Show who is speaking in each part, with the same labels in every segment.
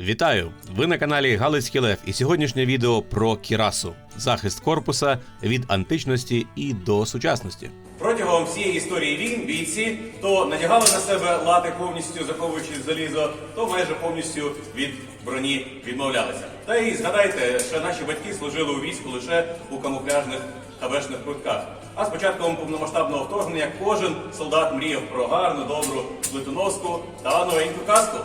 Speaker 1: Вітаю! Ви на каналі Галицький Лев, і сьогоднішнє відео про кірасу захист корпуса від античності і до сучасності.
Speaker 2: Протягом всієї історії війн бійці то надягали на себе лати повністю заховуючи залізо, то майже повністю від броні відмовлялися. Та і згадайте, що наші батьки служили у війську лише у камуфляжних хабешних куртках. А з початком повномасштабного вторгнення кожен солдат мріяв про гарну, добру плитоноску та новеньку каску.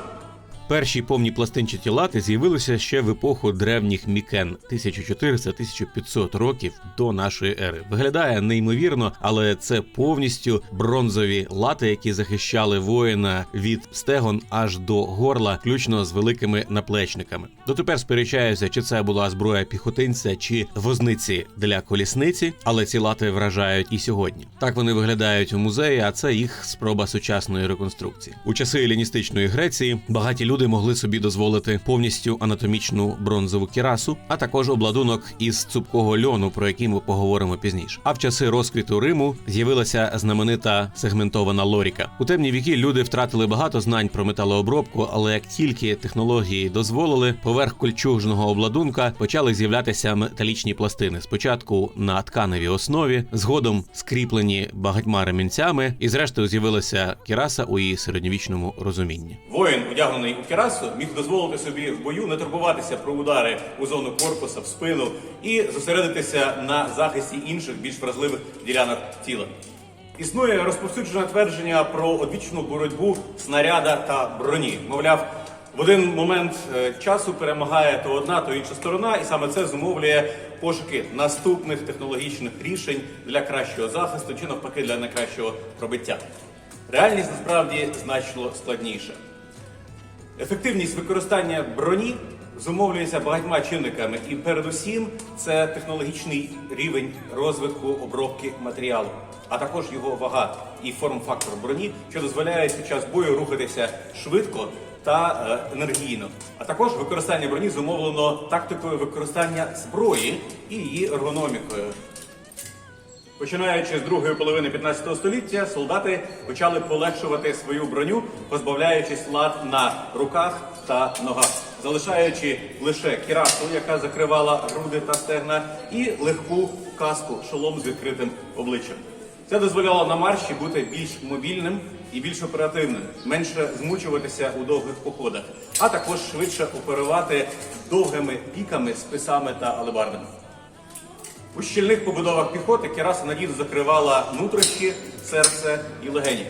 Speaker 1: Перші повні пластинчаті лати з'явилися ще в епоху древніх мікен 1400-1500 років до нашої ери. Виглядає неймовірно, але це повністю бронзові лати, які захищали воїна від стегон аж до горла, включно з великими наплечниками. Дотепер сперечаюся, чи це була зброя піхотинця чи возниці для колісниці, але ці лати вражають і сьогодні. Так вони виглядають у музеї, а це їх спроба сучасної реконструкції. У часи еліністичної Греції багаті люди могли собі дозволити повністю анатомічну бронзову кірасу, а також обладунок із цупкого льону, про який ми поговоримо пізніше. А в часи розквіту Риму з'явилася знаменита сегментована лоріка. У темні віки люди втратили багато знань про металообробку, але як тільки технології дозволили, поверх кольчужного обладунка почали з'являтися металічні пластини. Спочатку на тканевій основі, згодом скріплені багатьма ремінцями, і зрештою з'явилася кіраса у її середньовічному розумінні.
Speaker 2: Воїн, одягнений у кірасу, міг дозволити собі в бою не турбуватися про удари у зону корпуса, в спину і зосередитися на захисті інших більш вразливих ділянок тіла. Існує розповсюджене твердження про одвічну боротьбу снаряда та броні. Мовляв, в один момент е, часу перемагає то одна, то інша сторона, і саме це зумовлює пошуки наступних технологічних рішень для кращого захисту чи навпаки для найкращого пробиття. Реальність насправді значно складніша. Ефективність використання броні зумовлюється багатьма чинниками, і передусім це технологічний рівень розвитку обробки матеріалу, а також його вага і форм-фактор броні, що дозволяє під час бою рухатися швидко та е, енергійно. А також використання броні зумовлено тактикою використання зброї і її ергономікою. Починаючи з другої половини 15 століття, солдати почали полегшувати свою броню, позбавляючись лад на руках та ногах, залишаючи лише кірасу, яка закривала груди та стегна, і легку каску, шолом з відкритим обличчям. Це дозволяло на марші бути більш мобільним і більш оперативним, менше змучуватися у довгих походах, а також швидше оперувати довгими піками, списами та алебардами. У щільних побудовах піхоти кераса надійно закривала нутрощі, серце і легені.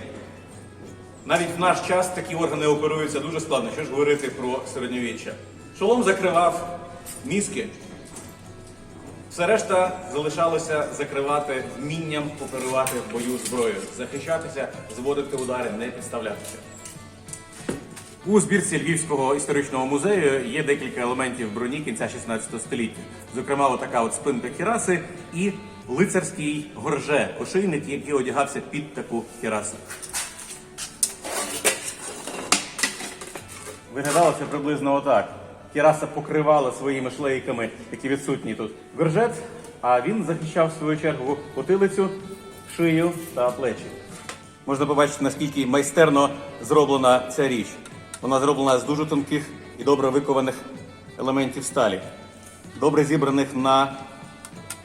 Speaker 2: Навіть в наш час такі органи оперуються дуже складно, що ж говорити про середньовіччя. Шолом закривав мізки. Все решта залишалося закривати вмінням оперувати в бою зброєю, захищатися, зводити удари, не підставлятися. У збірці Львівського історичного музею є декілька елементів броні кінця 16 століття. Зокрема, отака от спинка кіраси і лицарський горже, ошейник, який одягався під таку кірасу. Виглядало це приблизно отак. Кіраса покривала своїми шлейками, які відсутні тут, горжет, а він захищав в свою чергу потилицю, шию та плечі. Можна побачити, наскільки майстерно зроблена ця річ. Вона зроблена з дуже тонких і добре викованих елементів сталі, добре зібраних на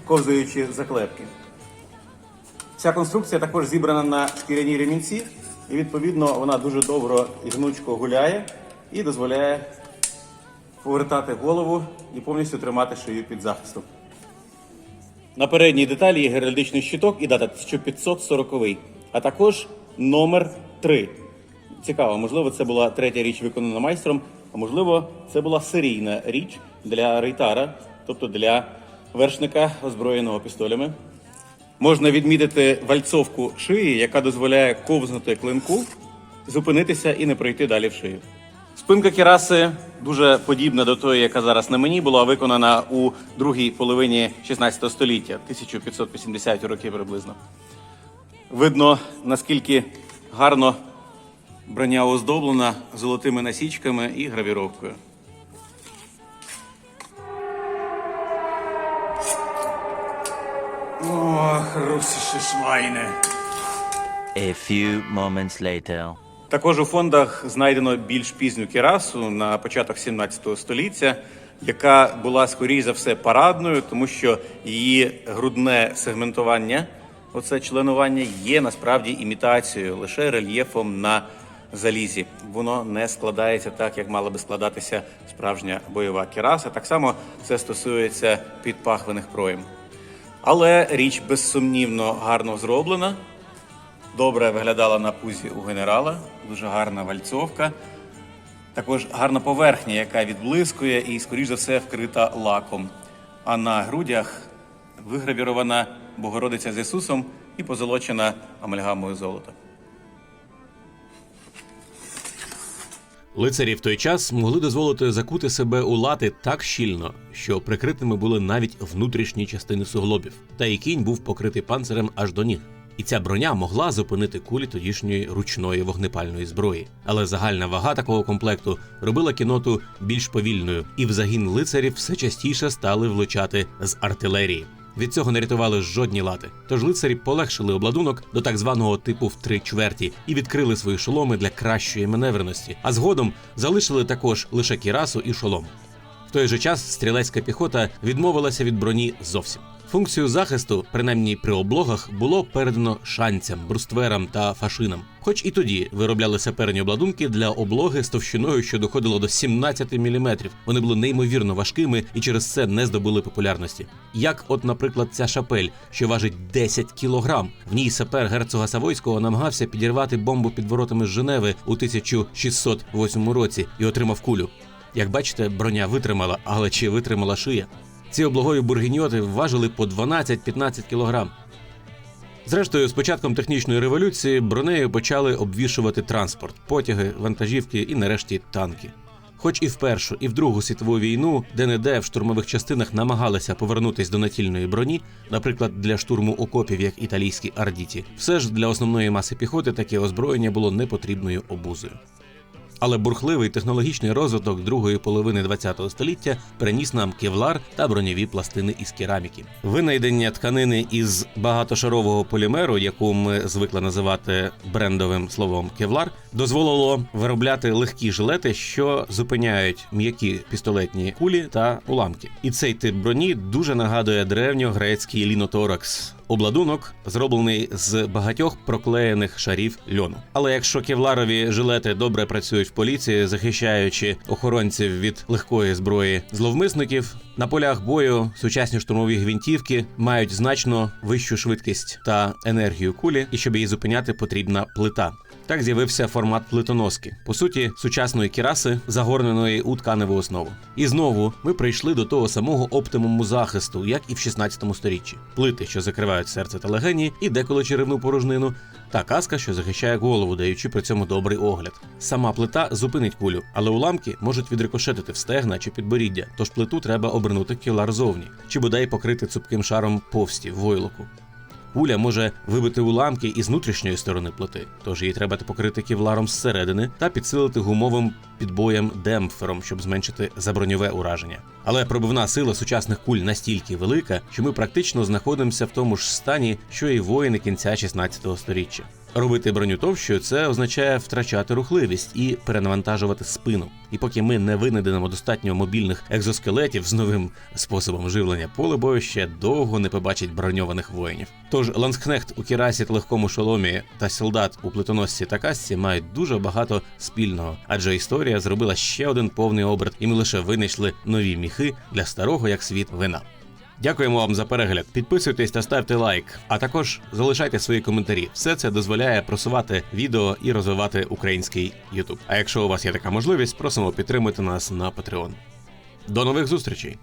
Speaker 2: ковзуючі заклепки. Ця конструкція також зібрана на шкіряній ремінці, і відповідно вона дуже добре і гнучко гуляє і дозволяє повертати голову і повністю тримати шию під захистом. На передній деталі є геральдичний щиток і дата 1540, а також номер 3. Цікаво, можливо, це була третя річ виконана майстром, а можливо, це була серійна річ для рейтара, тобто для вершника, озброєного пістолями. Можна відмітити вальцовку шиї, яка дозволяє ковзнути клинку, зупинитися і не пройти далі в шию. Спинка кіраси дуже подібна до тої, яка зараз на мені, була виконана у другій половині 16 століття, 1580 роки приблизно. Видно, наскільки гарно броня оздоблена золотими насічками і гравіровкою. Ох, русische Schweine.
Speaker 3: A few moments later.
Speaker 4: Також у фондах знайдено більш пізню кірасу на початок 17 століття, яка була скоріш за все парадною, тому що її грудне сегментування, оце членування, є насправді імітацією, лише рельєфом на залізі. Воно не складається так, як мала би складатися справжня бойова кіраса. Так само це стосується підпахвених проєм. Але річ безсумнівно гарно зроблена. Добре виглядала на пузі у генерала, дуже гарна вальцовка. Також гарна поверхня, яка відблискує і, скоріш за все, вкрита лаком. А на грудях вигравірована Богородиця з Ісусом і позолочена амальгамою золота.
Speaker 2: Лицарі в той час могли дозволити закути себе у лати так щільно, що прикритими були навіть внутрішні частини суглобів, та і кінь був покритий панцирем аж до ніг. І ця броня могла зупинити кулі тодішньої ручної вогнепальної зброї. Але загальна вага такого комплекту робила кіноту більш повільною, і в загін лицарів все частіше стали влучати з артилерії. Від цього не рятували жодні лати. Тож лицарі полегшили обладунок до так званого типу в три чверті і відкрили свої шоломи для кращої маневреності, а згодом залишили також лише кірасу і шолом. В той же час стрілецька піхота відмовилася від броні зовсім. Функцію захисту, принаймні при облогах, було передано шанцям, брустверам та фашинам. Хоч і тоді виробляли саперні обладунки для облоги з товщиною, що доходило до 17 мм. Вони були неймовірно важкими і через це не здобули популярності. Як, от, наприклад, ця шапель, що важить 10 кілограм. В ній сапер герцога Савойського намагався підірвати бомбу під воротами з Женеви у 1608 році і отримав кулю. Як бачите, броня витримала, але чи витримала шия? Ці облогові бургіньоти важили по 12-15 кілограм. Зрештою, з початком технічної революції бронею почали обвішувати транспорт, потяги, вантажівки і нарешті танки. Хоч і в Першу, і в Другу світову війну, де-не-де в штурмових частинах намагалися повернутись до натільної броні, наприклад, для штурму окопів, як італійські ардіті, все ж для основної маси піхоти таке озброєння було непотрібною обузою. Але бурхливий технологічний розвиток другої половини ХХ століття приніс нам кевлар та броньові пластини із кераміки. Винайдення тканини із багатошарового полімеру, яку ми звикли називати брендовим словом кевлар, дозволило виробляти легкі жилети, що зупиняють м'які пістолетні кулі та уламки. І цей тип броні дуже нагадує древньогрецький ліноторакс. Обладунок зроблений з багатьох проклеєних шарів льону. Але якщо кевларові жилети добре працюють в поліції, захищаючи охоронців від легкої зброї зловмисників, на полях бою сучасні штурмові гвинтівки мають значно вищу швидкість та енергію кулі, і щоб її зупиняти, потрібна плита. Так з'явився формат плитоноски, по суті, сучасної кіраси, загорненої у тканеву основу. І знову ми прийшли до того самого оптимуму захисту, як і в 16 сторіччі: плити, що закривають серце та легені, і деколи черевну порожнину, та каска, що захищає голову, даючи при цьому добрий огляд. Сама плита зупинить кулю, але уламки можуть відрикошетити в стегна чи підборіддя, тож плиту треба обернути кілар зовні, чи бодай покрити цупким шаром повсті в войлоку. Куля може вибити уламки із внутрішньої сторони плити, тож її треба покрити кевларом зсередини та підсилити гумовим підбоєм демпфером, щоб зменшити заброньове ураження. Але пробивна сила сучасних куль настільки велика, що ми практично знаходимося в тому ж стані, що і воїни кінця 16 століття. Робити броню товщою це означає втрачати рухливість і перенавантажувати спину. І поки ми не винайдемо достатньо мобільних екзоскелетів з новим способом живлення, поле бою ще довго не побачить броньованих воїнів. Тож ланскнехт у кірасі та легкому шоломі та солдат у плитоносці та касці мають дуже багато спільного, адже історія зробила ще один повний оберт, і ми лише винайшли нові міхи для старого як світ вина. Дякуємо вам за перегляд. Підписуйтесь та ставте лайк, а також залишайте свої коментарі. Все це дозволяє просувати відео і розвивати український YouTube. А якщо у вас є така можливість, просимо підтримати нас на Patreon. До нових зустрічей!